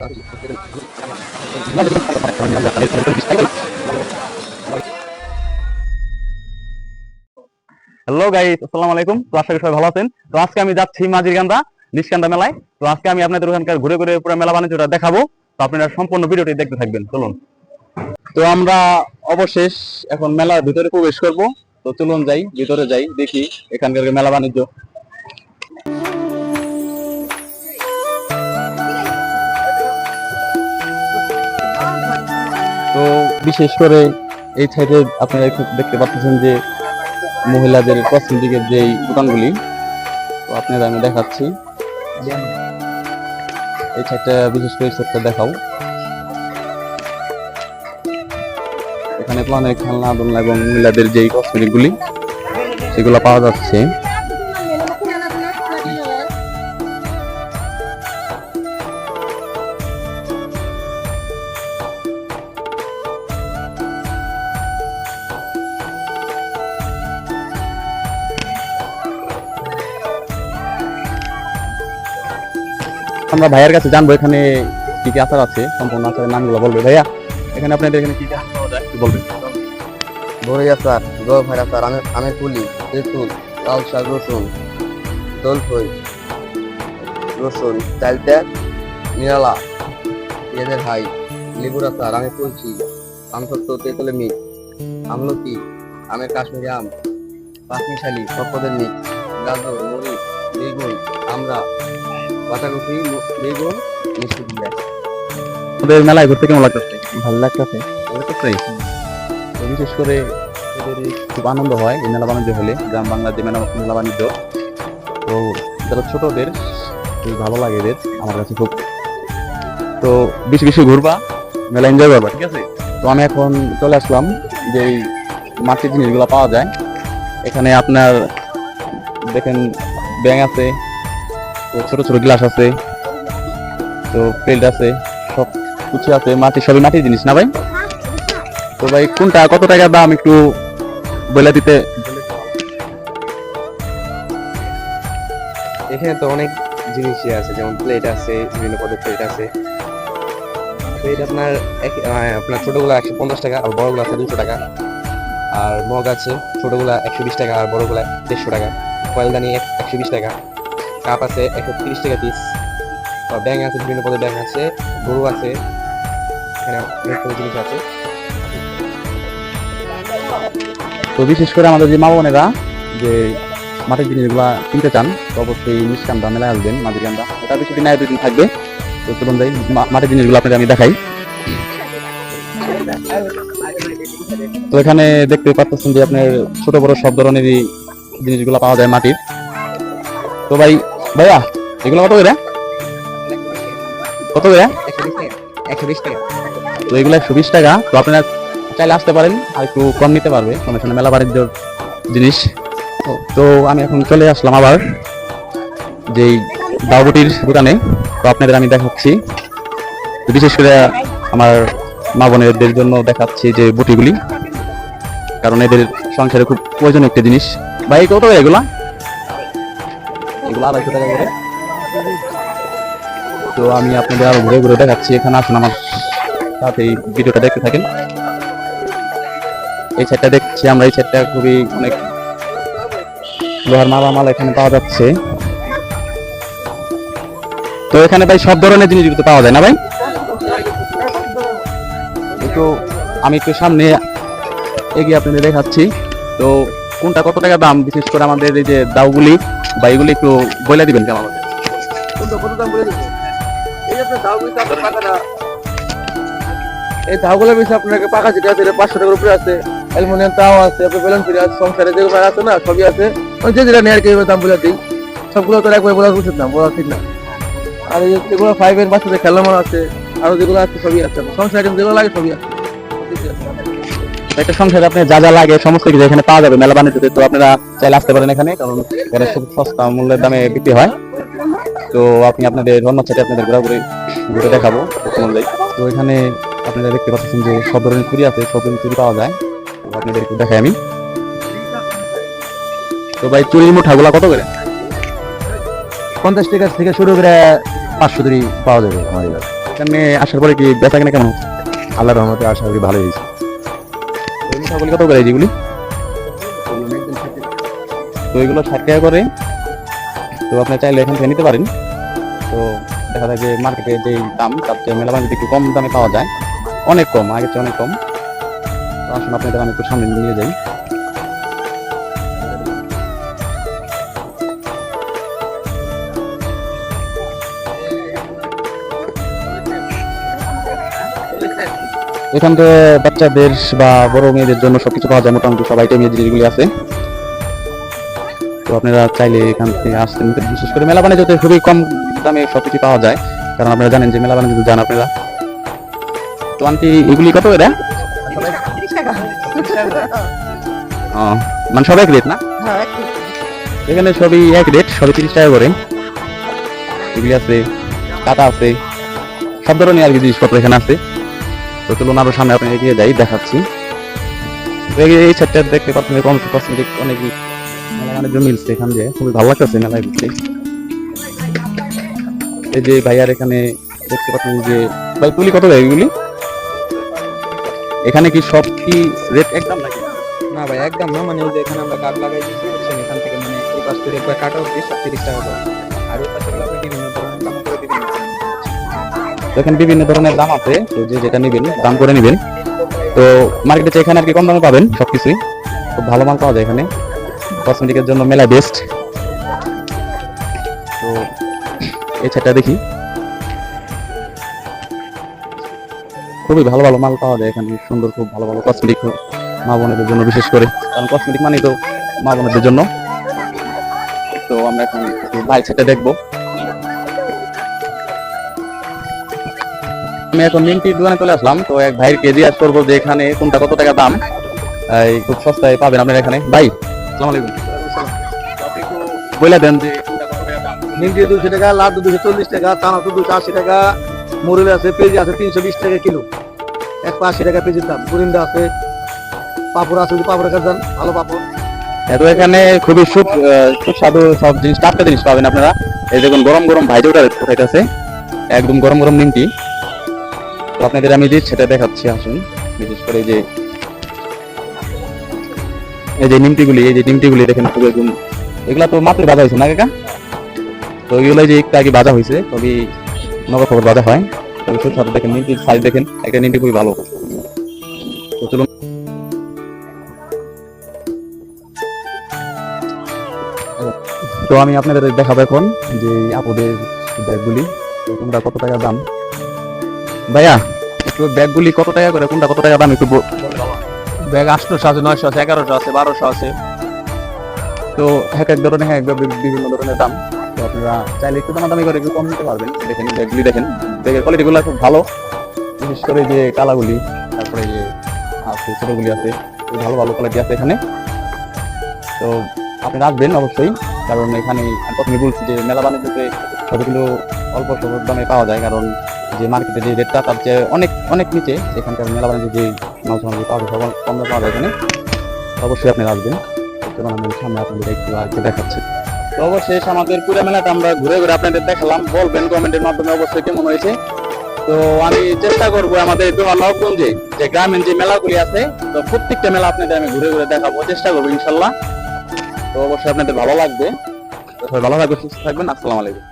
Hello guys আসসালামু আলাইকুম তো আশা করি সবাই ভালো আছেন। তো আজকে আমি যাচ্ছি মাঝিরকান্দা নিষ্কান্দা মেলায়। তো আজকে আমি আপনাদের ওখানকার ঘুরে ঘুরে পুরো মেলা বাণিজ্যটা দেখাবো। তো আপনারা সম্পূর্ণ ভিডিওটি দেখতে থাকবেন। চলুন। তো আমরা অবশেষ এখন মেলার ভিতরে প্রবেশ করব। তো চলুন যাই, ভিতরে যাই, দেখি এখানকার মেলা বাণিজ্য। বিশেষ করে এই সাইডে আপনারা দেখতে পাচ্ছেন যে মহিলাদের কসমেটিকের যে দোকানগুলি, তো আপনারা আমি দেখাচ্ছি। এই সাইডটা বিশেষ করে সাইডটা দেখাও। এখানে অনেক খেলনা দোলনা এবং মহিলাদের যেই কসমেটিক গুলি, সেগুলো পাওয়া যাচ্ছে। আমরা ভাইয়ের কাছে জানব এখানে কি কি আচার আছে, সম্পূর্ণ আচারের নামগুলো বলবে। ভাইয়া, এখানে আপনাদের এখানে কি কি আচার বলবেন। বড়ই আচার গোফার আচার, আমের আমের পুলি তেঁতুল লাল শাক, রসুন, দোলফই, রসুন চালতে নিরালা, পেঁয়াজের হাই, লেবুর আচার, আমের কুলচি আমসত্ব, তেঁতুলের মিট, আমলকি, আমের কাশ্মীরি আম, পাঁচমিশালি সপদের মিট, গাজর ম- বেগুন মিষ্টি দিয়ে আমাদের মেলায় ঘুরতে কেমন লাগতেছে? ভালো লাগতেছে। ভালো লাগতেছে বিশেষ করে খুব আনন্দ হয় এই মেলা বাণিজ্য হলে। গ্রাম বাংলার যে মেলা মেলা বাণিজ্য। তো যারা ছোটদের খুব ভালো লাগে এদের আমার কাছে খুব। তো বেশি বেশি ঘুরবা মেলা এনজয় করবা ঠিক আছে? তো আমি এখন চলে আসলাম যে এই মাটির জিনিসগুলো পাওয়া যায়। এখানে আপনার দেখেন ব্যাঙ আছে ছোট ছোট গ্লাস আছে, তো প্লেট আছে, সব কিছু আছে, মাটি সবই মাটির জিনিস না ভাই? তো ভাই কোনটা, কত টাকা দাম একটু বলে দিতে? এখানে তো অনেক জিনিসই আছে, যেমন প্লেট আছে, বিভিন্ন পদের প্লেট আছে। প্লেট আপনার আপনার ছোটগুলো একশো পঞ্চাশ টাকা, আর বড়গুলো আছে দুশো টাকা। আর মগ আছে, ছোটগুলা একশো বিশ টাকা, আর বড়গুলা দেড়শো টাকা। কয়েলদানি একশো বিশ টাকা। কাপ আছে, একশো তিরিশ টাকা পিস ব্যাং আছে, বিভিন্ন পদের ব্যাং আছে, গরু আছে, এখানে জিনিস আছে। তো বিশেষ করে আমাদের যে মা বোনেরা যে মাটির জিনিসগুলা কিনতে চান, তো অবশ্যই মিষ্টানটা মেলায় আসবেন, মাটির গানটা এটা বেশি দিন আগে দুদিন থাকবে। তো চলুন যাই মাটির জিনিসগুলো আপনাদের আমি দেখাই। তো এখানে দেখতে পাচ্ছেন যে আপনার ছোট বড় সব ধরনেরই জিনিসগুলো পাওয়া যায় মাটির। তো ভাই ভাইয়া এগুলো কত করে? কত করে? একশো বিশ টাকা তো এগুলো একশো বিশ টাকা। তো আপনারা চাইলে আসতে পারেন আর একটু কম নিতে পারবে। নেই, মেলা বাণিজ্য জিনিস। তো- আমি এখন চলে আসলাম আবার যেই দাওবটির দোকানে। তো আপনাদের আমি দেখাচ্ছি। বিশেষ করে আমার মা বোনেদের জন্য দেখাচ্ছি যে বুটিগুলি। কারণ এদের সংসারে খুব প্রয়োজনীয় একটা জিনিস। ভাই কত এগুলা? এগুলো টাকা করে তো আমি আপনাদের আরও ঘুরে ঘুরে দেখাচ্ছি। এখানে আসুন আমার সাথে এই ভিডিওটা দেখতে থাকেন। এই সাইডটা দেখছি আমরা। এই সাইডটা খুবই অনেক লোহার মালামাল এখানে পাওয়া যাচ্ছে। তো এখানে ভাই সব ধরনের জিনিস কিন্তু পাওয়া যায় না ভাই? একটু আমি একটু সামনে এগিয়ে আপনাদের দেখাচ্ছি। তো কোনটা, কত টাকা দাম বিশেষ করে আমাদের এই যে দাওগুলি বা এগুলি একটু বলে দিবেন কেমন দাম বলে এই যে আপনার আপনার পাকাটা এই দাওগুলো বেশি আপনাকে পাকা যেটা আছে পাঁচশো টাকার উপরে আছে। অ্যালুমিনিয়াম তাও আছে, আপনার বেলুন ফিরে আছে, সংসারে যেগুলো আছে না, সবই আছে। ওই যে যেটা নেয়ার কেউ দাম বলে দিই। সবগুলো তো একবার বলা উচিত না বলা ঠিক না। আর এই যেগুলো ফাইভ এর বাচ্চাদের খেলনা আছে, আরও যেগুলো আছে, সবই আছে। সংসার যেগুলো লাগে, সবই আছে। একটা সংসারে আপনি যা যা লাগে সমস্ত কিছু এখানে পাওয়া যাবে মেলা বাণিজ্যতে। তো আপনারা চাইলে আসতে পারেন এখানে কারণ এখানে খুব সস্তা মূল্যের দামে বিক্রি হয়। তো আপনি আপনাদের ধন্যবাদ সাথে আপনাদের ঘোরাঘুরি ঘুরে দেখাবো তো এখানে আপনারা দেখতে পাচ্ছেন যে সব ধরনের চুরি আছে সব ধরনের চুরি পাওয়া যায়। তো আপনাদের একটু দেখাই আমি। তো ভাই চুরির মুঠাগুলা কত করে? পঞ্চাশ টাকা থেকে শুরু করে পাঁচশো ধরি পাওয়া যাবে আমাদের এখানে আসার পরে কি বেচা কেনা কেমন? আল্লাহ রহমতে আশা করি ভালোই হয়েছে। মিঠাগুলি কত করে যেগুলি তো এগুলো ষাট করে। তো আপনি চাইলে এখান থেকে নিতে পারেন। তো দেখা যায় যে মার্কেটে যে দাম, তার চেয়ে মেলা বাণিজ্য একটু কম দামে পাওয়া যায়। অনেক কম, আগের চেয়ে অনেক কম। তো আসুন আপনাদের আমি একটু সামনে নিয়ে যাই। এখান থেকে বাচ্চাদের বা বড় মেয়েদের জন্য সবকিছু পাওয়া যায় মোটামুটি। সব আইটেমের জিনিসগুলি আছে। তো আপনারা চাইলে এখান থেকে আসতে বিশেষ করে মেলা বাণিজ্যতে খুবই কম দামে সবকিছু পাওয়া যায়। কারণ আপনারা জানেন যে মেলা বাণিজ্য জান আপনারা। তো আন্টি, এগুলি কত ও মানে সব এক রেট না? এখানে সবই এক রেট সবই তিরিশ টাকা করে। এগুলি আছে, কাটা আছে, সব ধরনের আর কি জিনিসপত্র এখানে আছে। তো চলুন আরও সামনে আপনি এগিয়ে যাই, দেখাচ্ছি। এই সেটটা দেখতে পাচ্ছেন কম কসমেটিক অনেক বাণিজ্য মিলছে এখান দিয়ে। খুবই ভালো লাগতেছে মেলায় ঘুরতে এই যে ভাইয়ার এখানে দেখতে পাচ্ছেন যে ভাই, তুলি কত দেয় এগুলি? এখানে কি সব কি রেট একদম নাকি? না ভাই, একদম না মানে যে এখানে আমরা কাঠ লাগাই দিচ্ছি এখান থেকে মানে এই পাশ থেকে কাটা অব্দি সব তিরিশ টাকা এখানে বিভিন্ন ধরনের দাম আছে। তো যে যেটা নেবেন, দাম করে নেবেন। তো মার্কেটে এখানে আর কি কম দামে পাবেন সবকিছুই। খুব ভালো মাল পাওয়া যায় এখানে। কসমেটিকের জন্য মেলা বেস্ট তো এই ছাড়টা দেখি। খুবই ভালো ভালো মাল পাওয়া যায় এখানে। সুন্দর, খুব ভালো ভালো কসমেটিক মা বোনেদের জন্য বিশেষ করে। কারণ কসমেটিক মানে তো মা বোনেদের জন্য। তো আমরা এখন বাইক সেটা দেখব। আমি এখন মিন্টির দোকানে চলে আসলাম। তো এক ভাইয়ের কেজি আজ করব যে এখানে কোনটা কত টাকা দাম? এই খুব সস্তায় পাবেন আপনার এখানে। ভাই আসসালামু আলাইকুম। বলে দেন যে নিমকি দুশো টাকা লাড্ডু দুশো চল্লিশ টাকা চানাচুর দুশো আশি টাকা মুরুল আছে পেঁয়াজি আছে তিনশো বিশ টাকা কিলো। একশো আশি টাকা পেঁয়াজির দাম। বুরিন্দা আছে পাপড় আছে যদি পাপড় খান ভালো পাপড়। এত এখানে খুবই সুস্বাদু সব জিনিস টাটকা জিনিস পাবেন আপনারা। এই দেখুন গরম গরম ভাইজে ওটা উঠাইতেছে একদম গরম গরম নিমটি তো আপনাদের আমি যে সেটা দেখাচ্ছি, আসুন। বিশেষ করে যে, এই যে নিমটিগুলি এই যে নিমটিগুলি দেখেন খুব একদম এগুলা তো মাত্র বাজা হয়েছে না, কাকা? তো এগুলো যে একটু আগে বাজা হয়েছে তবে নগর খবর বাজা হয়। তবে সুস্বাদু দেখেন নিমটির সাইজ দেখেন, একটা নিমটি খুবই ভালো। তো চলুন। তো আমি আপনাদের দেখাবো এখন যে আপুদের ব্যাগগুলি তো কোনটা কত টাকা দাম? ভাইয়া একটু ব্যাগগুলি কত টাকা করে কোনটা কত টাকা দাম একটু ব্যাগ আটশোশো আছে নয়শো আছে এগারোশো আছে বারোশো আছে। তো এক এক ধরনের বি- বিভিন্ন ধরনের দাম। তো আপনারা চাইলে একটু দামাদামি করে একটু কম নিতে পারবেন। দেখেন ব্যাগগুলি দেখেন। ব্যাগের কোয়ালিটিগুলো খুব ভালো। বিশেষ করে যে কালাগুলি তারপরে যে আছে ছোটগুলি আছে ভালো ভালো কোয়ালিটি আছে এখানে। তো আপনারা আসবেন অবশ্যই কারণ এখানে প্রথমে বলছি যে মেলা বাণিজ্যতে সবগুলো অল্প স্বল্প দামে পাওয়া যায় কারণ যে মার্কেটে যে রেটটা তার চেয়ে অনেক অনেক নিচে এখানকার মেলা বাণিজ্য যে মাল সামগ্রী পাওয়া যায়, সব কম পাওয়া যায় এখানে, অবশ্যই আপনারা আসবেন। চলুন, আমি সামনে আপনাদের একটু আর দেখাচ্ছি। তো অবশেষ আমাদের পুরো মেলাটা আমরা ঘুরে ঘুরে আপনাদের দেখালাম। বলবেন কমেন্টের মাধ্যমে অবশ্যই কেমন হয়েছে। তো আমি চেষ্টা করব আমাদের নবগঞ্জে, যে গ্রামীণ যে মেলাগুলি আছে, তো প্রত্যেকটা মেলা আপনাদের আমি ঘুরে ঘুরে দেখাবো, চেষ্টা করব ইনশাল্লাহ। তো অবশ্যই আপনাদের ভালো লাগবে। ভালো থাকবে সুস্থ থাকবেন। আসসালামু আলাইকুম।